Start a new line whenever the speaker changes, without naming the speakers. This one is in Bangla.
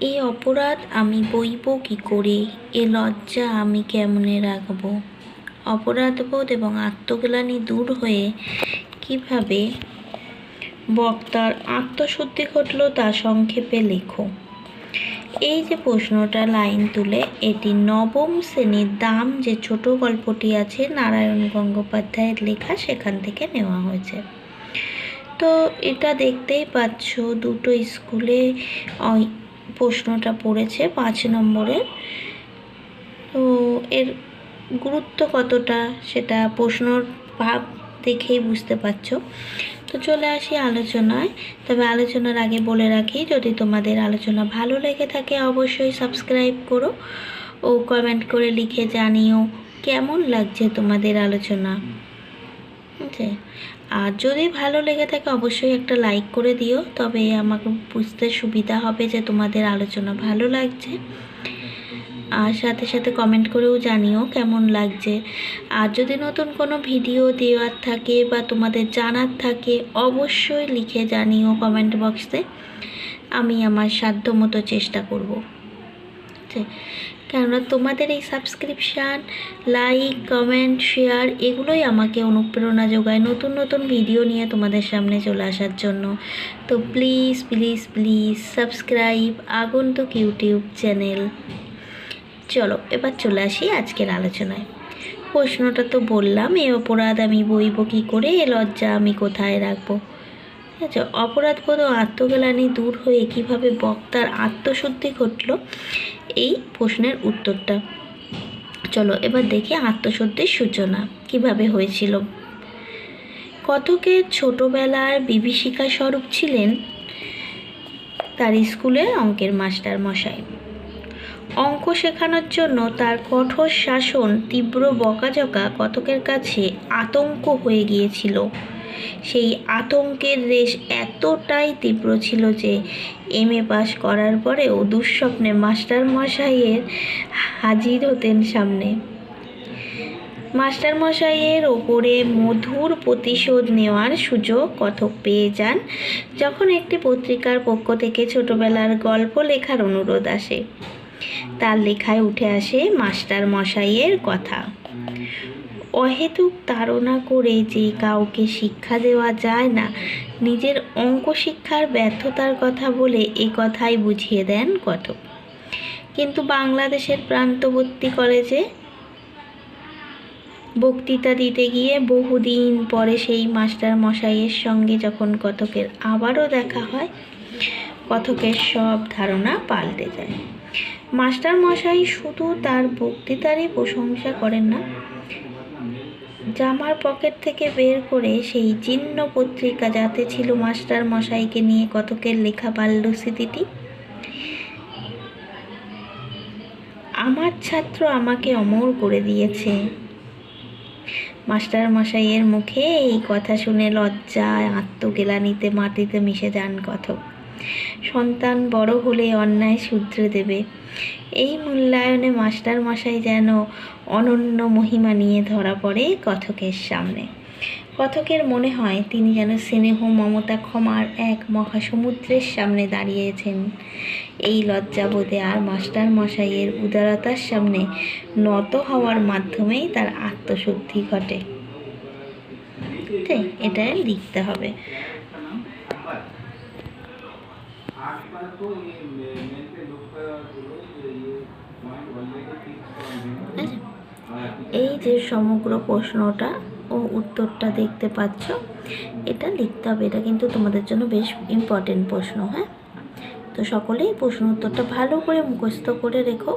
এ অপরাধ আমি বইব কী করে? এ লজ্জা আমি কেমনে রাখব? অপরাধবোধ এবং আত্মগ্লানি দূর হয়ে কীভাবে বক্তার আত্মশুদ্ধি ঘটল তা সংক্ষেপে লেখো। এই যে প্রশ্নটা লাইন তুলে, এটি নবম শ্রেণির দাম যে ছোট গল্পটি আছে, নারায়ণ গঙ্গোপাধ্যায়ের লেখা, সেখান থেকে নেওয়া হয়েছে। তো এটা দেখতেই পাচ্ছ, দুটো স্কুলে প্রশ্নটা পড়েছে পাঁচ নম্বরের তো এর গুরুত্ব কতটা সেটা প্রশ্নর ভাব দেখেই বুঝতে পারছ। তো চলে আসি আলোচনায়। তবে আলোচনার আগে বলে রাখি, যদি তোমাদের আলোচনা ভালো লেগে থাকে অবশ্যই সাবস্ক্রাইব করো ও কমেন্ট করে লিখে জানিও কেমন লাগছে তোমাদের আলোচনা। আছে আর যদি ভালো লেগে থাকে অবশ্যই একটা লাইক করে দিও, তবে আমাকে বুঝতে সুবিধা হবে যে তোমাদের আলোচনা ভালো লাগছে। আর সাথে সাথে কমেন্ট করেও জানিও কেমন লাগছে। আর যদি নতুন কোনো ভিডিও দেওয়ার থাকে বা তোমাদের জানার থাকে, অবশ্যই লিখে জানিও কমেন্ট বক্সে আমি আমার সাধ্য মতো চেষ্টা করব। আছে? কেননা তোমাদের এই সাবস্ক্রিপশান লাইক কমেন্ট শেয়ার এগুলোই আমাকে অনুপ্রেরণা যোগায় নতুন নতুন ভিডিও নিয়ে তোমাদের সামনে চলে আসার জন্য। তো please please please subscribe Agantuk YouTube channel চলো, এবার চলে আসি আজকের আলোচনায়। প্রশ্নটা তো বললাম, এ অপরাধ আমি বইব কী করে? এ লজ্জা আমি কোথায় রাখব? ঠিক আছে অপরাধবোধ ও আত্মগ্লানি দূর হয়ে কীভাবে বক্তার আত্মশুদ্ধি ঘটল? এই প্রশ্নের উত্তরটা। চলো, এবার দেখি আত্মশুদ্ধির সূচনা কীভাবে হয়েছিল। কথকের ছোটবেলার বিভীষিকা স্বরূপ ছিলেন তার স্কুলের অঙ্কের মাস্টার মশাই। অঙ্ক শেখানোর জন্য তার কঠোর শাসন, তীব্র বকাঝকা কতকের কাছে আতঙ্ক হয়ে গিয়েছিল? সেই আতঙ্কের রেশ এতটাই তীব্র ছিল যে এম এ পাস করার পরেও দুঃস্বপ্নে মাস্টার মশাইয়ের হাজির হতেন সামনে। মাস্টার মশাইয়ের ওপরে মধুর প্রতিশোধ নেওয়ার সুযোগ কথক পেয়ে যান যখন একটি পত্রিকার পক্ষ থেকে ছোটবেলার গল্প লেখার অনুরোধ আসে। তার লেখায় উঠে আসে মাস্টার মশাইয়ের কথা। অহেতুক তাড়না করে যে কাউকে শিক্ষা দেওয়া যায় না, নিজের অঙ্ক শিক্ষার ব্যর্থতার কথা বলে এ কথাই বুঝিয়ে দেন কথক কিন্তু বাংলাদেশের প্রান্তবর্তী কলেজে বক্তৃতা দিতে গিয়ে বহুদিন পরে সেই মাস্টার মশাইয়ের সঙ্গে যখন কথকের আবারও দেখা হয় কথকের সব ধারণা পাল্টে যায়। মাস্টার মশাই শুধু তার বক্তৃতারই প্রশংসা করেন না জামার পকেট থেকে বের করে সেই জীর্ণ পত্রিকা যাতে ছিল মাস্টার মশাইকে নিয়ে কতকের লেখা বাল্যস্মৃতিটি আমার ছাত্র আমাকে অমর করে দিয়েছে। মাস্টার মশাইয়ের মুখে এই কথা শুনে লজ্জায় আত্মগেলানিতে মাটিতে মিশে যান কথক সন্তান বড় হলে অন্যায় শুধরে দেবে। এই মূল্যায়নে মাস্টার মশাই যেন অনন্য মহিমা নিয়ে ধরা পড়ে কথকের সামনে। কথকের মনে হয় তিনি যেন স্নেহ, মমতা, ক্ষমার এক মহাসমুদ্রের সামনে দাঁড়িয়েছেন। এই লজ্জাবোধে আর মাস্টার মশাইয়ের উদারতার সামনে নত হওয়ার মাধ্যমেই তার আত্মশুদ্ধি ঘটে? এটা লিখতে হবে।
आठ बार तो ये मे- मेल पे लोग का बोलो कि ये पॉइंट ऑलरेडी फिक्स
আচ্ছা, এই যে সমগ্র প্রশ্নটা ও উত্তরটা দেখতে পাচ্ছ এটা লিখতে হবে এটা কিন্তু তোমাদের জন্য বেশ ইম্পর্টেন্ট প্রশ্ন হ্যাঁ তো সকলেই প্রশ্ন উত্তরটা ভালো করে মুখস্থ করে রেখো